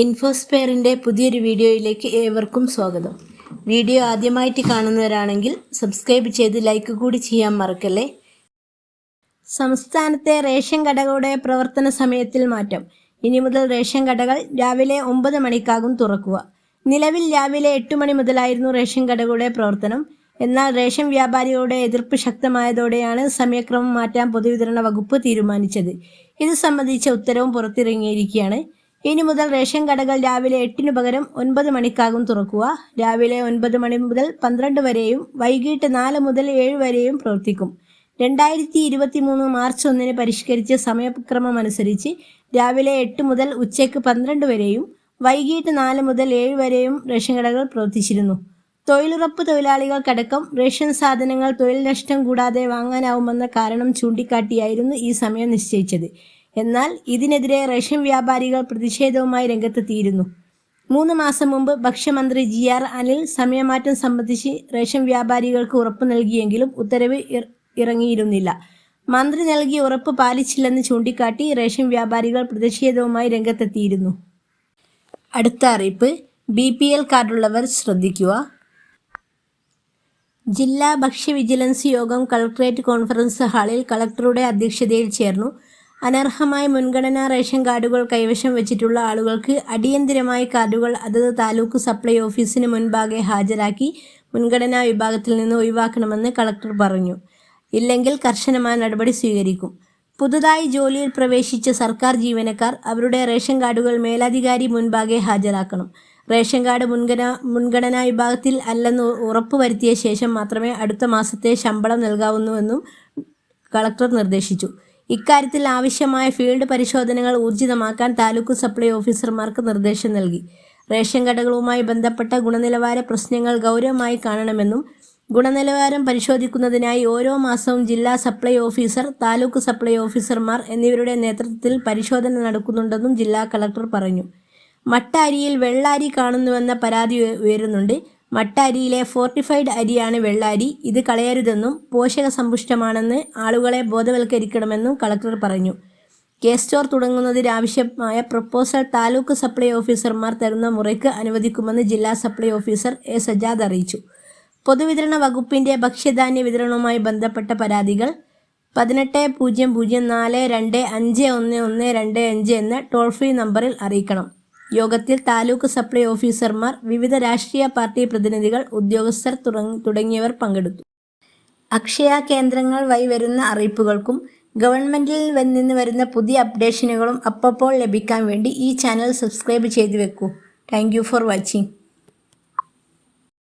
ഇൻഫോസ്പെയറിന്റെ പുതിയൊരു വീഡിയോയിലേക്ക് ഏവർക്കും സ്വാഗതം. വീഡിയോ ആദ്യമായിട്ട് കാണുന്നവരാണെങ്കിൽ സബ്സ്ക്രൈബ് ചെയ്ത് ലൈക്ക് കൂടി ചെയ്യാൻ മറക്കല്ലേ? സംസ്ഥാനത്തെ റേഷൻ കടകളുടെ പ്രവർത്തന സമയത്തിൽ മാറ്റം. ഇനി മുതൽ റേഷൻ കടകൾ രാവിലെ ഒമ്പത് മണിക്കാകും തുറക്കുക. നിലവിൽ രാവിലെ എട്ട് മണി മുതലായിരുന്നു റേഷൻ കടകളുടെ പ്രവർത്തനം. എന്നാൽ റേഷൻ വ്യാപാരികളുടെ എതിർപ്പ് ശക്തമായതോടെയാണ് സമയക്രമം മാറ്റാൻ പൊതുവിതരണ വകുപ്പ് തീരുമാനിച്ചത്. ഇത് സംബന്ധിച്ച ഉത്തരവും പുറത്തിറങ്ങിയിരിക്കുകയാണ്. ഇനി മുതൽ റേഷൻ കടകൾ രാവിലെ എട്ടിനു പകരം ഒൻപത് മണിക്കാകും തുറക്കുക. രാവിലെ ഒൻപത് മണി മുതൽ പന്ത്രണ്ട് വരെയും വൈകിട്ട് നാല് മുതൽ ഏഴ് വരെയും പ്രവർത്തിക്കും. രണ്ടായിരത്തി ഇരുപത്തി മൂന്ന് മാർച്ച് ഒന്നിന് പരിഷ്കരിച്ച സമയക്രമം അനുസരിച്ച് രാവിലെ എട്ട് മുതൽ ഉച്ചയ്ക്ക് പന്ത്രണ്ട് വരെയും വൈകിട്ട് നാല് മുതൽ ഏഴ് വരെയും റേഷൻ കടകൾ പ്രവർത്തിച്ചിരുന്നു. തൊഴിലുറപ്പ് തൊഴിലാളികൾക്കടക്കം റേഷൻ സാധനങ്ങൾ തൊഴിൽ നഷ്ടം കൂടാതെ വാങ്ങാനാവുമെന്ന കാരണം ചൂണ്ടിക്കാട്ടിയായിരുന്നു ഈ സമയം നിശ്ചയിച്ചത്. എന്നാൽ ഇതിനെതിരെ റഷ്യൻ വ്യാപാരികൾ പ്രതിഷേധവുമായി രംഗത്തെത്തിയിരുന്നു. മൂന്ന് മാസം മുമ്പ് ഭക്ഷ്യമന്ത്രി ജി ആർ അനിൽ സമയമാറ്റം സംബന്ധിച്ച് റേഷൻ വ്യാപാരികൾക്ക് ഉറപ്പ് നൽകിയെങ്കിലും ഉത്തരവ് ഇറങ്ങിയിരുന്നില്ല. മന്ത്രി നൽകിയ ഉറപ്പ് പാലിച്ചില്ലെന്ന് ചൂണ്ടിക്കാട്ടി റേഷൻ വ്യാപാരികൾ പ്രതിഷേധവുമായി രംഗത്തെത്തിയിരുന്നു. അടുത്ത അറിയിപ്പ് ബി പി എൽ കാർഡുള്ളവർ ശ്രദ്ധിക്കുക. ജില്ലാ ഭക്ഷ്യ വിജിലൻസ് യോഗം കളക്ടറേറ്റ് കോൺഫറൻസ് ഹാളിൽ കളക്ടറുടെ അധ്യക്ഷതയിൽ ചേർന്നു. അനർഹമായ മുൻഗണനാ റേഷൻ കാർഡുകൾ കൈവശം വെച്ചിട്ടുള്ള ആളുകൾക്ക് അടിയന്തിരമായി കാർഡുകൾ അതത് താലൂക്ക് സപ്ലൈ ഓഫീസിന് മുൻപാകെ ഹാജരാക്കി മുൻഗണനാ വിഭാഗത്തിൽ നിന്ന് ഒഴിവാക്കണമെന്ന് കളക്ടർ പറഞ്ഞു. ഇല്ലെങ്കിൽ കർശനമായ നടപടി സ്വീകരിക്കും. പുതുതായി ജോലിയിൽ പ്രവേശിച്ച സർക്കാർ ജീവനക്കാർ അവരുടെ റേഷൻ കാർഡുകൾ മേലധികാരി മുൻപാകെ ഹാജരാക്കണം. റേഷൻ കാർഡ് മുൻഗണനാ മുൻഗണനാ വിഭാഗത്തിൽ അല്ലെന്ന് ഉറപ്പുവരുത്തിയ ശേഷം മാത്രമേ അടുത്ത മാസത്തെ ശമ്പളം നൽകാവുന്നുവെന്നും കളക്ടർ നിർദ്ദേശിച്ചു. ഇക്കാര്യത്തിൽ ആവശ്യമായ ഫീൽഡ് പരിശോധനകൾ ഊർജിതമാക്കാൻ താലൂക്ക് സപ്ലൈ ഓഫീസർമാർക്ക് നിർദ്ദേശം നൽകി. റേഷൻ കടകളുമായി ബന്ധപ്പെട്ട ഗുണനിലവാര പ്രശ്നങ്ങൾ ഗൗരവമായി കാണണമെന്നും ഗുണനിലവാരം പരിശോധിക്കുന്നതിനായി ഓരോ മാസവും ജില്ലാ സപ്ലൈ ഓഫീസർ താലൂക്ക് സപ്ലൈ ഓഫീസർമാർ എന്നിവരുടെ നേതൃത്വത്തിൽ പരിശോധന നടക്കുന്നുണ്ടെന്നും ജില്ലാ കളക്ടർ പറഞ്ഞു. മട്ടാരിയിൽ വെള്ളാരി വെള്ള കാണുന്നുവെന്ന പരാതി ഉയരുന്നുണ്ട്. മട്ട അരിയിലെ ഫോർട്ടിഫൈഡ് അരിയാണ് വെള്ളാരി. ഇത് കളയരുതെന്നും പോഷക സമ്പുഷ്ടമാണെന്ന് ആളുകളെ ബോധവൽക്കരിക്കണമെന്നും കളക്ടർ പറഞ്ഞു. കെ സ്റ്റോർ തുടങ്ങുന്നതിനാവശ്യമായ പ്രപ്പോസൽ താലൂക്ക് സപ്ലൈ ഓഫീസർമാർ തരുന്ന മുറയ്ക്ക് അനുവദിക്കുമെന്ന് ജില്ലാ സപ്ലൈ ഓഫീസർ എ സജാദ് അറിയിച്ചു. പൊതുവിതരണ വകുപ്പിന്റെ ഭക്ഷ്യധാന്യ വിതരണവുമായി ബന്ധപ്പെട്ട പരാതികൾ പതിനെട്ട് പൂജ്യം പൂജ്യം നാല് രണ്ട് അഞ്ച് ഒന്ന് ഒന്ന് രണ്ട് അഞ്ച് എന്ന ടോൾ ഫ്രീ നമ്പറിൽ അറിയിക്കണം. യോഗത്തിൽ താലൂക്ക് സപ്ലൈ ഓഫീസർമാർ വിവിധ രാഷ്ട്രീയ പാർട്ടി പ്രതിനിധികൾ ഉദ്യോഗസ്ഥർ തുടങ്ങിയവർ പങ്കെടുത്തു. അക്ഷയ കേന്ദ്രങ്ങൾ വഴി വരുന്ന അറിയിപ്പുകൾക്കും ഗവൺമെന്റിൽ നിന്ന് വരുന്ന പുതിയ അപ്ഡേഷനുകളും അപ്പോൾ ലഭിക്കാൻ വേണ്ടി ഈ ചാനൽ സബ്സ്ക്രൈബ് ചെയ്തു വെക്കൂ. Thank for watching.